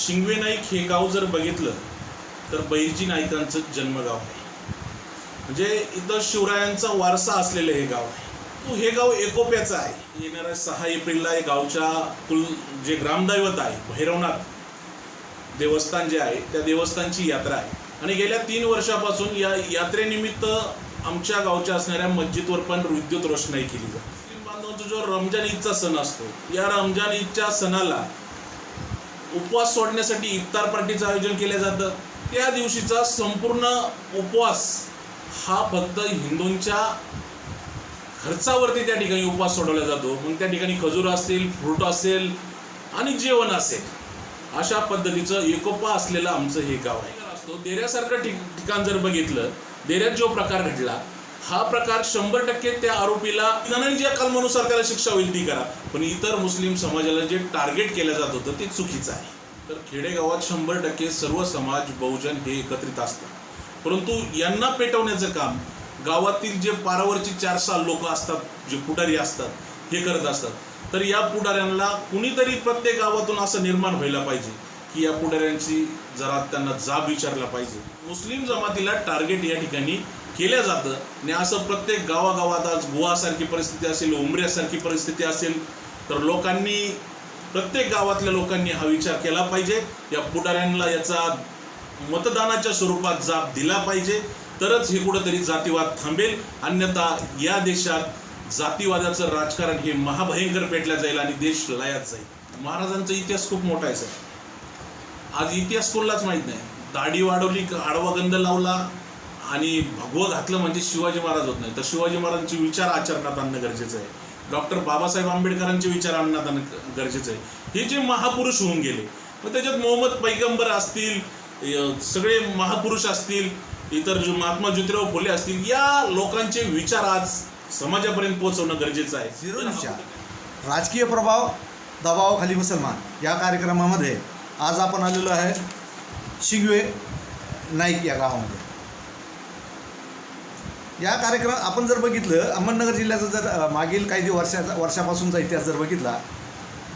शिंगवे नाईक हे गाव जर बघितलं तर बैरजी नाईकांचं जन्मगाव आहे. म्हणजे इथं शिवरायांचा वारसा असलेलं हे गाव आहे. तो हे गाव एकोप्याचं आहे. येणाऱ्या सहा एप्रिलला हे गावच्या कुल जे ग्रामदैवत आहे भैरवनाथ देवस्थान जे आहे त्या देवस्थानची यात्रा आहे. आणि गेल्या तीन वर्षापासून या यात्रेनिमित्त आमच्या गावच्या असणाऱ्या मस्जिदवर पण विद्युत रोषणाई केली जाते. मुस्लिम बांधवांचा जो रमजान ईदचा सण असतो या रमजान ईदच्या सणाला उपवास सोडण्यासाठी इफ्तार पार्टीचं आयोजन केलं जातं. त्या दिवशीचा संपूर्ण उपवास हा फक्त हिंदूंच्या खर्चावरती त्या ठिकाणी उपवास सोडवला जातो. मग त्या ठिकाणी खजूर असतील फ्रूट असेल आणि जेवण असेल अशा पद्धतीचं एकोपा असलेलं आमचं हे गाव आहे. असतो देऱ्यासारखं ठिक ठिकाण जर बघितलं देऱ्यात जो प्रकार घडला हा प्रकार शंभर टक्के त्या आरोपीला ज्या कलमानुसार त्याला शिक्षा होईल ती करा. पण इतर मुस्लिम समाजाला जे टार्गेट केलं जात होतं ते चुकीचं आहे. तर खेडेगावात शंभर टक्के सर्व समाज बहुजन हे एकत्रित असतात परंतु यांना पेटवण्याचं काम गावातील जे पारावरचे चार सहा लोक असतात जे पुढारी असतात हे करत असतात. तर या पुढाऱ्यांना कुणीतरी प्रत्येक गावातून असं निर्माण व्हायला पाहिजे की या पुढाऱ्यांची जरा त्यांना जाब विचारला पाहिजे. मुस्लिम जमातीला टार्गेट या ठिकाणी केलं जातं. आणि असं प्रत्येक गावागावात आज गोवासारखी परिस्थिती असेल उमऱ्यासारखी परिस्थिती असेल तर लोकांनी प्रत्येक गावातल्या लोकांनी हा विचार केला पाहिजे. या पुढाऱ्यांना याचा मतदानाच्या स्वरूपात जाब दिला पाहिजे. तरच हे कुठंतरी जातीवाद थांबेल. अन्यथा या देशात जातीवादाचं राजकारण हे महाभयंकर पेटल्या जाईल आणि देश लयात जाईल. महाराजांचा इतिहास खूप मोठा आहे सर. आज इतिहास कोणालाच माहीत नाही. दाढी वाढवली आडवा गंध लावला आणि भगवं घातलं म्हणजे शिवाजी महाराज होत नाही. तर शिवाजी महाराजांचे विचार आचरणात आणणं गरजेचं आहे. डॉक्टर बाबासाहेब आंबेडकरांचे विचार आणण्यात आणणं गरजेचं आहे. हे जे महापुरुष होऊन गेले मग त्याच्यात मोहम्मद पैगंबर असतील सगळे महापुरुष असतील इतर जो महात्मा ज्योतिराव फुले असतील या लोकांचे विचार आज समाजापर्यंत पोहोचवणं गरजेचं आहे. झिरो राजकीय प्रभाव दबावाखाली मुसलमान. या कार्यक्रमामध्ये आज आपण आलेलो आहे शिगवे नाईक या गावामध्ये. या कार्यक्रम आपण जर बघितलं अहमदनगर जिल्ह्याचा जर मागील काही वर्षाचा वर्षापासूनचा इतिहास जर बघितला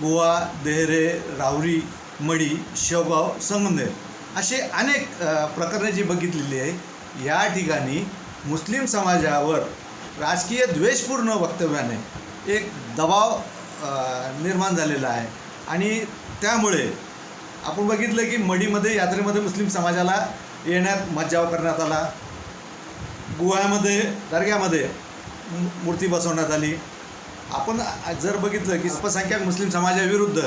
गोवा देहरे रावरी मडी शेवगाव संगमनेर असे अनेक प्रकरणे जी बघितलेली आहे या ठिकाणी मुस्लिम समाजावर राजकीय द्वेषपूर्ण वक्तव्याने एक दबाव निर्माण झालेला आहे. आणि त्यामुळे आपण बघितलं की मडीमध्ये यात्रेमध्ये मुस्लिम समाजाला येण्यात मज्जाव करण्यात आला. गोव्यामध्ये दर्ग्यामध्ये मू- मूर्ती बसवण्यात आली. आपण जर बघितलं की अल्पसंख्याक मुस्लिम समाजाविरुद्ध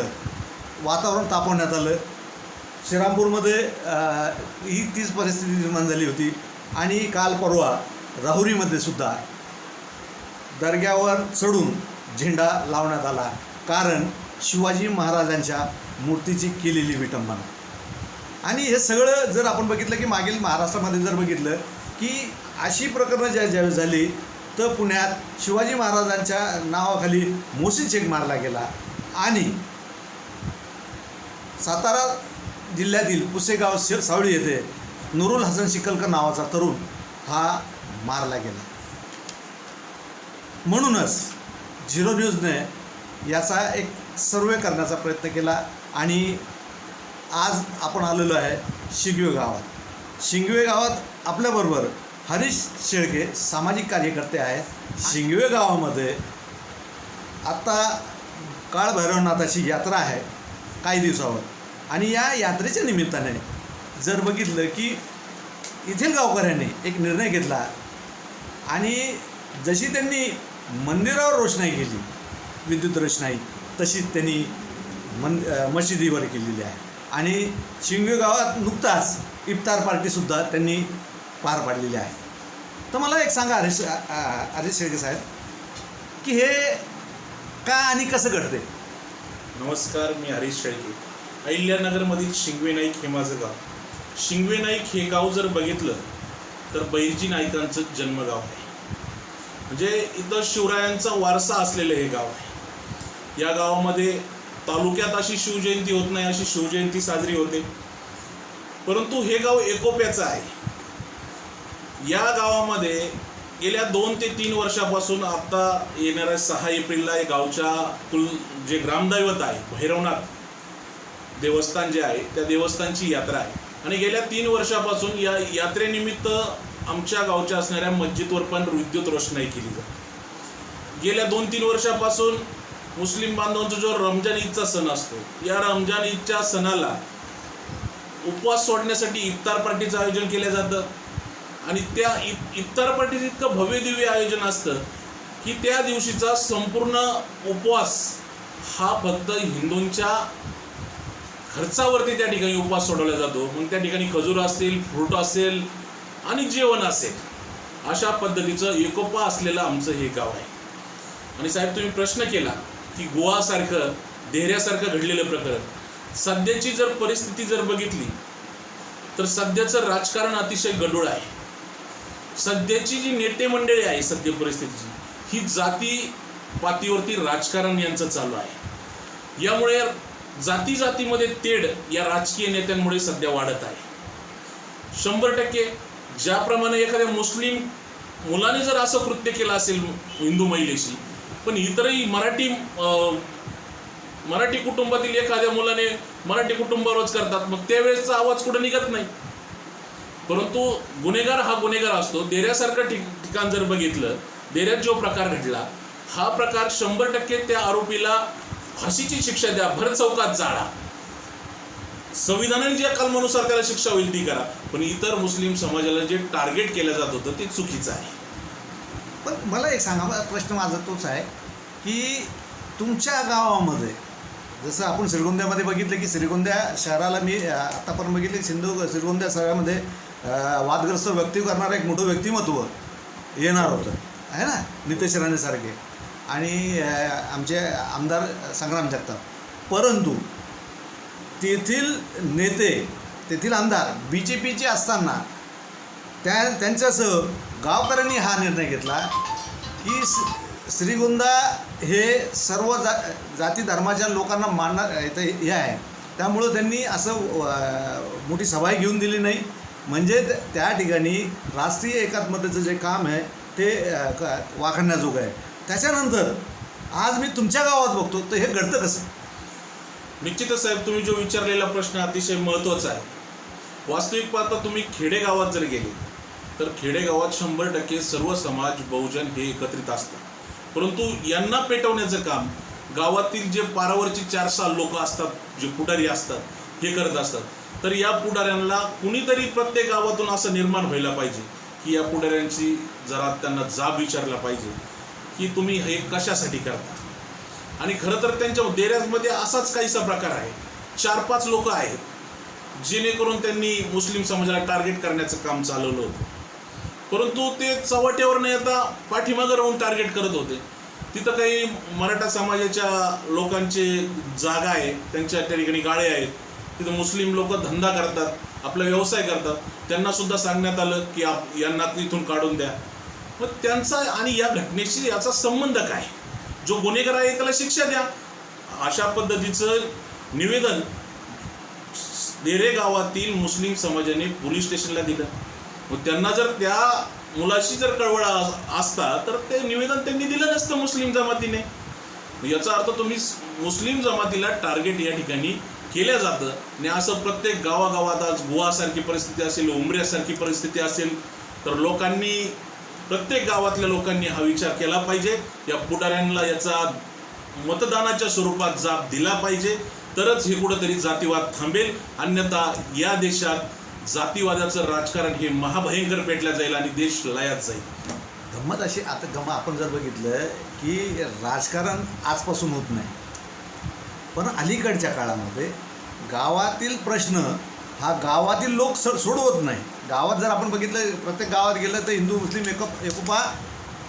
वातावरण तापवण्यात आलं. श्रीरामपूरमध्ये ही तीच परिस्थिती निर्माण झाली होती. आणि काल परवा राहुरीमध्ये सुद्धा दर्ग्यावर चढून झेंडा लावण्यात आला. कारण शिवाजी महाराजांच्या मूर्तीची केलेली विटंबना. आणि हे सगळं जर आपण बघितलं की मागील महाराष्ट्रामध्ये जर बघितलं की अशी प्रकरणं ज्या ज्यावेळी झाली तर पुण्यात शिवाजी महाराजांच्या नावाखाली मोसी शेख मारला गेला आणि सातारा जिल्ह्यातील पुसेगाव शे सावळी येथे नुरुल हसन शिकलकर नावाचा तरुण हा मारला गेला. म्हणूनच झिरो न्यूजने याचा एक सर्वे करण्याचा प्रयत्न केला आणि आज आपण आलेलो आहे शिगवे गावात. शिंगवे गावात आपल्याबरोबर हरीश शेळके सामाजिक कार्यकर्ते आहेत. शिंगवे गावामध्ये आत्ता काळभैरवनाथाची यात्रा आहे काही दिवसावर. आणि या यात्रेच्या निमित्ताने जर बघितलं की येथील गावकऱ्यांनी एक निर्णय घेतला आणि जशी त्यांनी मंदिरावर रोषणाई केली विद्युत रोषणाई तशीच त्यांनी मन मशिदीवर केलेली आहे. आणि शिंगवे गावात नुकताच इफ्तार पार्टीसुद्धा त्यांनी पार पाडलेली आहे. तर मला एक सांगा हरीश हरीश शेळके साहेब की हे का आणि कसं घडते नमस्कार मी हरीश शेळके. अहिल्यानगरमधील शिंगवे नाईक हे माझं गाव. शिंगवे नाईक हे गाव जर बघितलं तर बैरजी नाईकांचं जन्मगाव आहे. म्हणजे इथं शिवरायांचा वारसा असलेलं हे गाव आहे. या गावामध्ये तालुक्यात अशी शिवजयंती होत नाही अशी शिवजयंती साजरी होते. परंतु हे गाव एकोप्याचं आहे. या गावामध्ये गेल्या दोन ते तीन वर्षापासून आता येणाऱ्या सहा एप्रिलला या गावच्या कुल जे ग्रामदैवत आहे भैरवनाथ देवस्थान जे आहे त्या देवस्थानची यात्रा आहे. आणि गेल्या तीन वर्षापासून या यात्रेनिमित्त आमच्या गावच्या असणाऱ्या मस्जिदवर पण विद्युत रोषणाई केली जाते. गेल्या दोन तीन वर्षापासून मुस्लिम बांधवांचा जो रमजान ईदचा सण असतो या रमजान ईदच्या सणाला उपवास सोडण्यासाठी इफ्तार पार्टीचं आयोजन केलं जातं. आणि त्या इ- इफ्तार पार्टीचं इतकं भव्य दिव्य आयोजन असतं की त्या दिवशीचा संपूर्ण उपवास हा फक्त हिंदूंच्या खर्चावरती त्या ठिकाणी उपवास सोडवला जातो. मग त्या ठिकाणी खजूर असतील फ्रूट असेल आणि जेवण असेल अशा पद्धतीचं एकोपा असलेलं आमचं हे गाव आहे. आणि साहेब तुम्ही प्रश्न केला की गोवासारखं देहऱ्यासारखं घडलेलं प्रकरण. सध्याची जर परिस्थिती जर बघितली तर सध्याचं राजकारण अतिशय गडूळ आहे. सध्याची जी नेते मंडळी आहे सध्या परिस्थितीची ही जाती पातीवरती राजकारण यांचं चालू आहे. यामुळे जाती जातीमध्ये तेढ या राजकीय नेत्यांमुळे सध्या वाढत आहे. शंभर टक्के ज्याप्रमाणे एखाद्या मुस्लिम मुलाने जर असं कृत्य केलं असेल हिंदू महिलेशी पण इतरही मराठी अं, मराठी कुटुंबातील एखाद्या मुलाने मराठी कुटुंबावरच करतात मग त्यावेळेसचा आवाज कुठं निघत नाही. परंतु गुन्हेगार हा गुन्हेगार असतो. देऱ्यासारखं ठिक ठिकाण जर बघितलं देऱ्यात जो प्रकार घडला हा प्रकार शंभर टक्के त्या आरोपीला फाशीची शिक्षा द्या भर चौकात जाळा. संविधानाने ज्या कलमानुसार त्याला शिक्षा होईल ती करा पण इतर मुस्लिम समाजाला जे टार्गेट केलं जात होतं ते चुकीचं आहे. पण मला एक सांगा प्रश्न माझा तोच आहे की तुमच्या गावामध्ये जसं आपण श्रीगोंद्यामध्ये बघितलं की श्रीगोंद्या शहराला मी आतापर्यंत बघितले सिंधू श्रीगोंद्या शहरामध्ये वादग्रस्त व्यक्ती करणारं एक मोठं व्यक्तिमत्व येणार होतं. आहे ना? नितेश राणेसारखे आणि आमचे आमदार संग्राम जगताप. परंतु तेथील नेते तेथील आमदार बी जे पीचे असताना त्या त्यांच्यासह गावकऱ्यांनी हा निर्णय घेतला की श्रीगोंदा हे सर्व जा जाती धर्माच्या लोकांना मानणार हे आहे. त्यामुळं त्यांनी असं मोठी सभाही घेऊन दिली नाही. म्हणजे त्या ठिकाणी राष्ट्रीय एकात्मतेचं जे काम आहे ते अं, वाखाणण्याजोगं आहे. त्याच्यानंतर आज मी तुमच्या गावात बघतो तर हे घडतं कसं? निश्चितच साहेब तुम्ही जो विचारलेला प्रश्न अतिशय महत्त्वाचा आहे. वास्तविक पाहता तुम्ही खेडेगावात जर गेले तर खेडेगावात शंभर टक्के सर्व समाज बहुजन हे एकत्रित असतात परंतु यांना पेटवण्याचं काम गावातील जे पारावरची चार सहा लोक असतात जे पुढारी असतात हे करत असतात. तर या पुढाऱ्यांना कुणीतरी प्रत्येक गावातून असं निर्माण व्हायला पाहिजे की या पुढाऱ्यांची जरा त्यांना जाब विचारला पाहिजे की तुम्ही हे कशासाठी करता? आणि खरं तर त्यांच्या देऱ्यामध्ये असाच काहीसा प्रकार आहे. चार पाच लोक आहेत जेणेकरून त्यांनी मुस्लिम समाजाला टार्गेट करण्याचं काम चालवलं होतं. परंतु ते चव्हाट्यावर न येता पाठीमागं राहून टार्गेट करत होते. तिथं काही मराठा समाजाच्या लोकांचे जागा आहे त्यांच्या त्या ठिकाणी गाळे आहेत तिथं मुस्लिम लोक धंदा करतात आपला व्यवसाय करतात. त्यांना सुद्धा सांगण्यात आलं की आप यांना इथून काढून द्या. मग त्यांचा आणि या घटनेशी याचा संबंध काय? जो गुन्हेगार आहे त्याला शिक्षा द्या. अशा पद्धतीचं निवेदन देरे गावातील मुस्लिम समाजाने पोलीस स्टेशनला दिलं. मग त्यांना जर त्या मुलाशी जर कळवळ असता तर ते निवेदन त्यांनी दिलं नसतं मुस्लिम जमातीने. याचा अर्थ तुम्ही मुस्लिम जमातीला टार्गेट या ठिकाणी केलं जातं. आणि असं प्रत्येक गावागावात आज गोवासारखी परिस्थिती असेल उमऱ्यासारखी परिस्थिती असेल तर लोकांनी प्रत्येक गावातल्या लोकांनी हा विचार केला पाहिजे. या पुढाऱ्यांना याचा मतदानाच्या स्वरूपात जाब दिला पाहिजे. तरच हे कुठंतरी जातीवाद थांबेल. अन्यथा या देशात जातीवादाचं राजकारण हे महाभयंकर पेटलं जाईल आणि देश लयात जाईल. गंमत अशी आता गम आपण जर बघितलं की राजकारण आजपासून होत नाही. पण अलीकडच्या काळामध्ये गावातील प्रश्न हा गावातील लोक स सोडवत नाही. गावात जर आपण बघितलं प्रत्येक गावात गेलं तर हिंदू मुस्लिम एकप एकोपा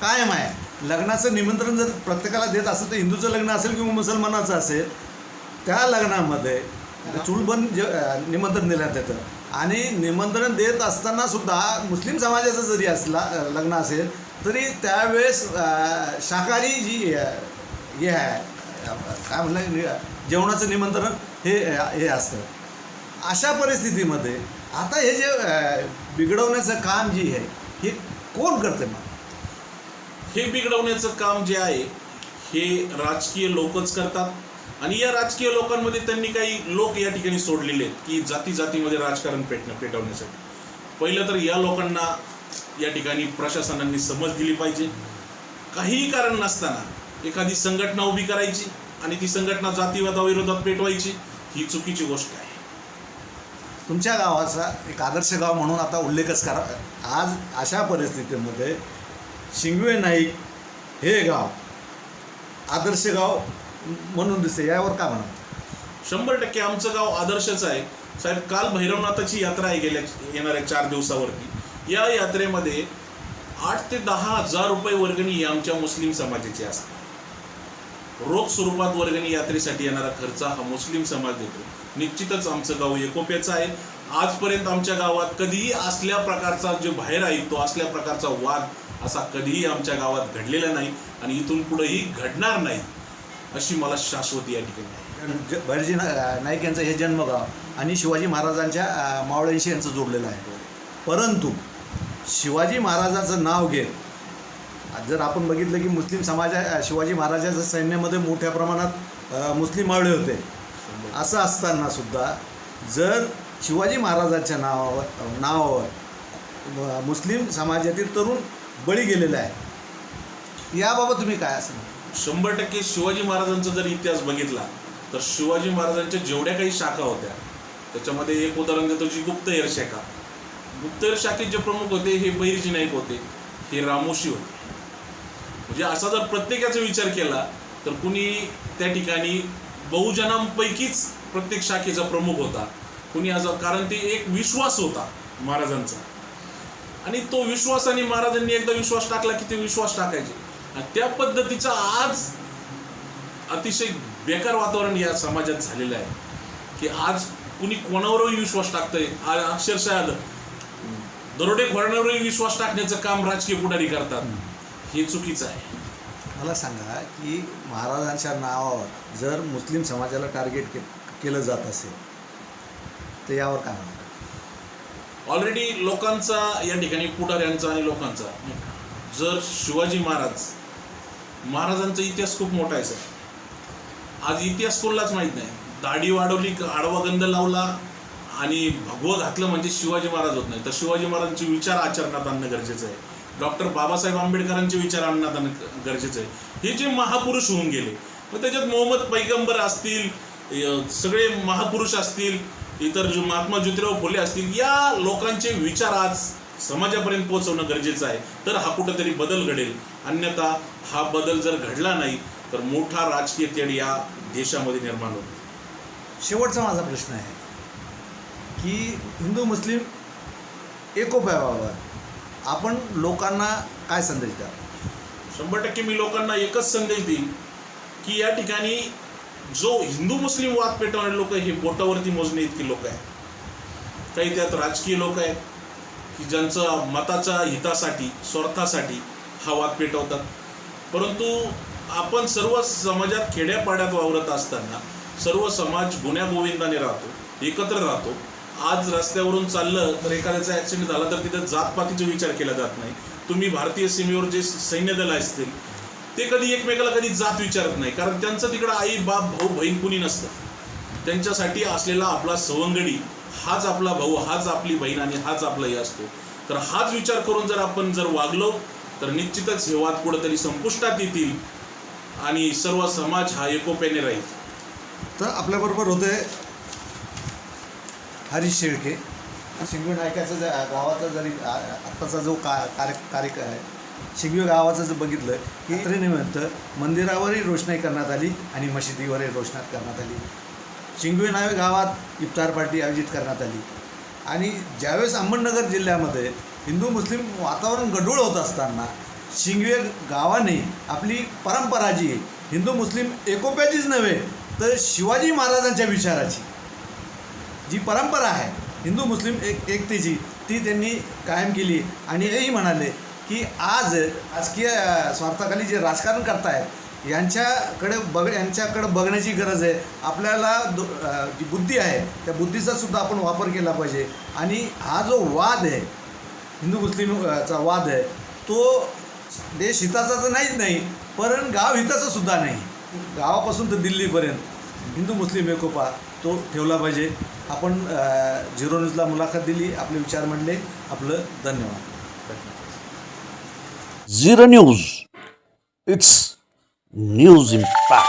कायम आहे. लग्नाचं निमंत्रण जर प्रत्येकाला देत असेल तर हिंदूचं लग्न असेल किंवा मुसलमानाचं असेल त्या लग्नामध्ये चुलबन जे निमंत्रण देण्यात येतं. आणि निमंत्रण देत असताना सुद्धा मुस्लिम समाजाचं जरी असला लग्न असेल तरी त्यावेळेस शाकाहारी जी हे आहे काय म्हणलं जेवणाचं निमंत्रण हे हे असतं. अशा परिस्थितीमध्ये आता हे जे बिघडवण्याचं काम जे आहे हे कोण करते मग? हे बिघडवण्याचं काम जे आहे हे राजकीय लोकच करतात. आणि या राजकीय लोकांमध्ये त्यांनी काही लोक या ठिकाणी सोडलेले आहेत की जाती जातीमध्ये राजकारण पेटणं पेटवण्यासाठी. पहिलं तर या लोकांना या ठिकाणी प्रशासनांनी समज दिली पाहिजे. काहीही कारण नसताना एखादी संघटना उभी करायची आणि ती संघटना जातीवादाविरोधात पेटवायची ही चुकीची गोष्ट आहे. तुमच्या गावाचा एक आदर्श गाव म्हणून आता उल्लेखच करा. आज अशा परिस्थितीमध्ये शिंगवे नाईक हे गाव आदर्श गाव म्हणून दिसते यावर का म्हणा? शंभर टक्के आमचं गाव आदर्शच आहे. साहेब काल भैरवनाथाची यात्रा आहे गेल्या येणाऱ्या चार दिवसावरती. या यात्रेमध्ये आठ ते दहा हजार रुपये वर्गणी आमच्या मुस्लिम समाजाची असते रोख स्वरूपात वर्गणी यात्रेसाठी येणारा खर्च हा मुस्लिम समाज देतो. निश्चितच आमचं गाव एकोप्याचं आहे. आजपर्यंत आमच्या गावात कधीही असल्या प्रकारचा जो बाहेर आहे तो असल्या प्रकारचा वाद असा कधीही आमच्या गावात घडलेला नाही आणि इथून पुढेही घडणार नाही अशी मला शाश्वती या ठिकाणी आहे. भैरजी नाईक यांचं हे जन्मगाव आणि शिवाजी महाराजांच्या मावळ्यांशी यांचं जोडलेलं आहे. परंतु शिवाजी महाराजांचं नाव घेत जर आपण बघितलं की मुस्लिम समाजा शिवाजी महाराजाच्या सैन्यामध्ये मोठ्या प्रमाणात मुस्लिम मावळे होते. असं असताना सुद्धा जर शिवाजी महाराजांच्या नावावर नावावर म- मुस्लिम समाजातील तरुण बळी गेलेले आहे याबाबत तुम्ही काय असणार शंभर टक्के शिवाजी महाराजांचा जर इतिहास बघितला तर शिवाजी महाराजांच्या जेवढ्या काही शाखा होत्या त्याच्यामध्ये एक उदाहरण देतो जी गुप्तहेर शाखा. गुप्तहेर शाखेत जे प्रमुख होते हे बहिरजी नाईक होते हे रामोशी होते. म्हणजे असा जर प्रत्येकाचा विचार केला तर कुणी त्या ठिकाणी बहुजनांपैकीच प्रत्येक शाखेचा प्रमुख होता. कुणी असं कारण ते एक विश्वास होता महाराजांचा. आणि तो विश्वास आणि महाराजांनी एकदा विश्वास टाकला की ते विश्वास टाकायचे. आणि त्या पद्धतीचा आज अतिशय बेकार वातावरण या समाजात झालेलं आहे. की आज कुणी कोणावरही विश्वास टाकतंय आज दरोडे दरोडेखोरांवरही विश्वास टाकण्याचं काम राजकीय पुढारी करतात. हे चुकीचं आहे. मला सांगा की महाराजांच्या नावावर जर मुस्लिम समाजाला टार्गेट के केलं जात असेल तर यावर काय म्हणा ऑलरेडी लोकांचा या ठिकाणी पुढाऱ्यांचा आणि लोकांचा जर शिवाजी महाराज महाराजांचा इतिहास खूप मोठा आहे सर. आज इतिहास कोणालाच माहीत नाही. दाढी वाढवली आडवा गंध लावला आणि भगवं घातलं म्हणजे शिवाजी महाराज होत नाही. तर शिवाजी महाराजांचे विचार आचरणात आणणं गरजेचं आहे. डॉक्टर बाबासाहेब आंबेडकरांचे विचार आणण्यात गरजेचं आहे. हे जे महापुरुष होऊन गेले मग त्याच्यात मोहम्मद पैगंबर असतील सगळे महापुरुष असतील इतर जो महात्मा ज्योतिराव फुले असतील या लोकांचे विचार आज समाजापर्यंत पोहोचवणं गरजेचं आहे. तर हा कुठंतरी बदल घडेल. अन्यथा हा बदल जर घडला नाही तर मोठा राजकीय तेढ या देशामध्ये निर्माण होतो शेवटचा माझा प्रश्न आहे की हिंदू मुस्लिम एकोप्याबाबत आपण लोकांना काय संदेश द्या शंभर टक्के मी लोकांना एकच संदेश देईन की या ठिकाणी जो हिंदू मुस्लिम वाद पेटवणारे लोक हे बोटावरती मोजणे इतके लोक आहेत. काही त्यात राजकीय लोक आहेत की ज्यांचं मताच्या हितासाठी स्वार्थासाठी हा वाद पेटवतात. परंतु आपण सर्व समाजात खेड्यापाड्यात वावरत असताना सर्व समाज गुण्यागोविंदाने राहतो एकत्र राहतो. आज रस्त्यावरून चाललं तर एखाद्याचा ॲक्सिडेंट झाला तर तिथं जातपातीचा विचार केला जात नाही. तुम्ही भारतीय सीमेवर जे सैन्य दल असतील ते कधी एकमेकाला कधी जात विचारत नाही. कारण त्यांचं तिकडं आई बाप भाऊ बहीण कुणी नसतं. त्यांच्यासाठी असलेला आपला सवंगडी हाच आपला भाऊ हाच आपली बहीण आणि हाच आपला हे असतो. तर हाच विचार करून जर आपण जर वागलो तर निश्चितच हे वाद कुठंतरी संपुष्टात येतील आणि सर्व समाज हा एकोप्याने राहील. तर आपल्याबरोबर होते हरीश शेळके. शिंगवे नायकाचा जर गावाचा जरी आत्ताचा जो का कार्य कार्य आहे शिंगवे गावाचं जर बघितलं की यात्रेनिमित्त मंदिरावरही रोषणाई करण्यात आली आणि मशिदीवरही रोषणाई करण्यात आली. शिंगवे नावे गावात इफ्तार पार्टी आयोजित करण्यात आली. आणि ज्यावेळेस अहमदनगर जिल्ह्यामध्ये हिंदू मुस्लिम वातावरण गढूळ होत असताना शिंगवे गावाने आपली परंपरा जी आहे, हिंदू मुस्लिम एकोप्याचीच नव्हे तर शिवाजी महाराजांच्या विचाराची. जी परंपरा आहे हिंदू मुस्लिम एक एकतेची ती त्यांनी कायम केली. आणि हेही म्हणाले की आज राजकीय स्वार्थाखाली जे राजकारण करतायत यांच्याकडे बघ यांच्याकडे बघण्याची गरज आहे. आपल्याला दो जी बुद्धी आहे त्या बुद्धीचासुद्धा आपण वापर केला पाहिजे. आणि हा जो वाद आहे हिंदू मुस्लिमचा वाद आहे तो देश हिताचा तर नाहीच नाही पण गाव हिताचा सुद्धा नाही. गावापासून तर दिल्लीपर्यंत. हिंदू मुस्लिम एकोपा तो ठेवला पाहिजे. आपण झिरो न्यूजला मुलाखत दिली आपले विचार मांडले. आपलं धन्यवाद. Zero news it's news impact